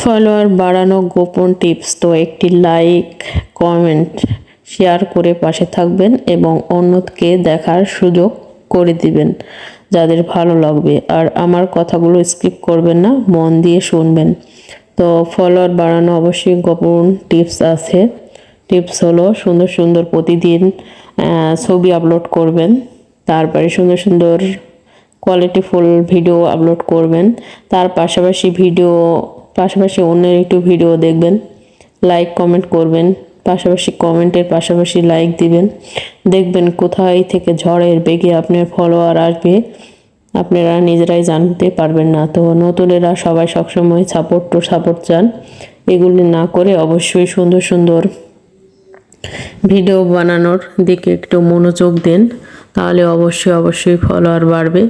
Follower বাড়ানো গোপন tips তো একটি লাইক, কমেন্ট, শেয়ার করে পাশে থাকবেন এবং অন্যকে দেখার সুযোগ করে দিবেন যাদের ভালো লাগবে। আর আমার কথাগুলো স্কিপ করবেন না, মন দিয়ে শুনবেন। তো ফলোয়ার বাড়ানো অবশ্যই গোপন টিপস আছে। টিপস হলো সুন্দর সুন্দর প্রতিদিন ছবি আপলোড করবেন, তারপরে সুন্দর সুন্দর কোয়ালিটিফুল ভিডিও আপলোড করবেন, তার পাশাপাশি ভিডিও পাশাপাশি অন্যের একটু ভিডিও দেখবেন লাইক কমেন্ট করবেন, পাশাপাশি কমেন্টের পাশাপাশি লাইক দিবেন। দেখবেন কোথায় থেকে ঝড়ের বেগে আপনার ফলোয়ার আসবে, আপনারা নিজেরাই জানতে পারবেন না। তো নতুনেরা সবাই সবসময় সাপোর্ট টু সাপোর্ট চান। এগুলি না করে অবশ্যই সুন্দর সুন্দর ভিডিও বানানোর দিকে একটু মনোযোগ দেন। তাহলে অবশ্যই অবশ্যই ফলোয়ার বাড়বে।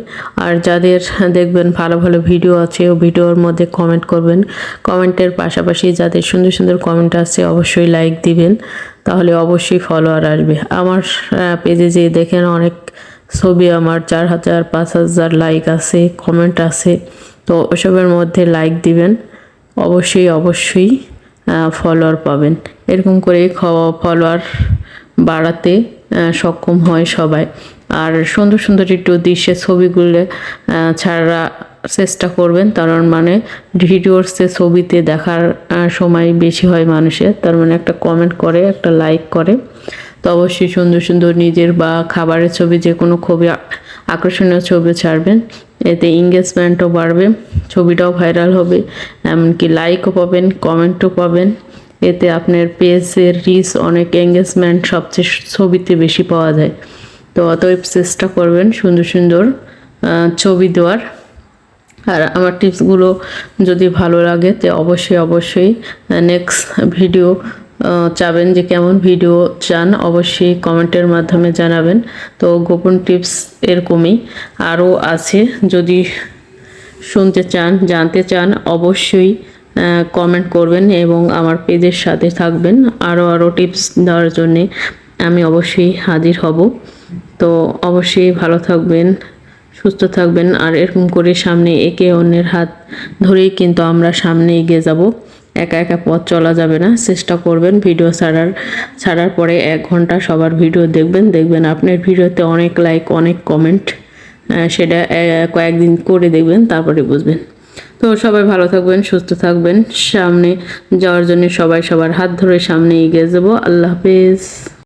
আর যাদের দেখবেন ভালো ভালো ভিডিও আছে, ও ভিডিওর মধ্যে কমেন্ট করবেন। কমেন্টের পাশাপাশি যাদের সুন্দর সুন্দর কমেন্ট আছে অবশ্যই লাইক দিবেন। তাহলে অবশ্যই ফলোয়ার আসবে। আমার পেজে যে দেখেন অনেক ছবি আমার, চার হাজার, পাঁচ হাজার লাইক আছে কমেন্ট আছে, তো ওসবের মধ্যে লাইক দিবেন। অবশ্যই অবশ্যই ফলোয়ার পাবেন। এরকম করে ফলোয়ার বাড়াতে সক্ষম হয় সবাই। আর সুন্দর সুন্দর একটু দৃশ্যের ছবিগুলো ছাড়া চেষ্টা করবেন তার মানে ভিডিওসে ছবিতে দেখার সময় বেশি হয় মানুষের। তার মানে একটা কমেন্ট করে, একটা লাইক করে। তো অবশ্যই সুন্দর সুন্দর নিজের বা খাবারের ছবি যে কোনো খুবই আকর্ষণীয় ছবি ছাড়বেন। এতে এঙ্গেজমেন্টও বাড়বে, ছবিটাও ভাইরাল হবে। এমনকি লাইকও পাবেন কমেন্টও পাবেন। এতে আপনার পেজের রিচ অনেক এঙ্গেজমেন্ট সবচেয়ে ছবিতে বেশি পাওয়া যায়। তো অতএব চেষ্টা করবেন সুন্দর সুন্দর ছবি দেওয়ার। আর আমার টিপসগুলো যদি ভালো লাগে, তো অবশ্যই অবশ্যই নেক্সট ভিডিও চাবেন যে কেমন ভিডিও চান, অবশ্যই কমেন্টের মাধ্যমে জানাবেন। তো গোপন টিপস এরকমই। আরও আছে, যদি শুনতে চান, জানতে চান, অবশ্যই কমেন্ট করবেন এবং আমার পেজের সাথে থাকবেন। আরও আরও টিপস দেওয়ার জন্যে আমি অবশ্যই হাজির হব। তো অবশ্যই ভালো থাকবেন, সুস্থ থাকবেন আর এরকম করে সামনে একে অন্যের হাত ধরেই কিন্তু আমরা সামনে এগিয়ে যাব। একা একা পথ চলা যাবে না। চেষ্টা করবেন ভিডিও ছাড়ার ছাড়ার পরে এক ঘণ্টা সবার ভিডিও দেখবেন। দেখবেন আপনার ভিডিওতে অনেক লাইক অনেক কমেন্ট সেটা কয়েকদিন করে দেখবেন, তারপরে বুঝবেন। তো সবাই ভালো থাকবেন, সুস্থ থাকবেন। সামনে যাওয়ার জন্য সবাই সবার হাত ধরে সামনে এগিয়ে যাব। আল্লাহ হাফেজ।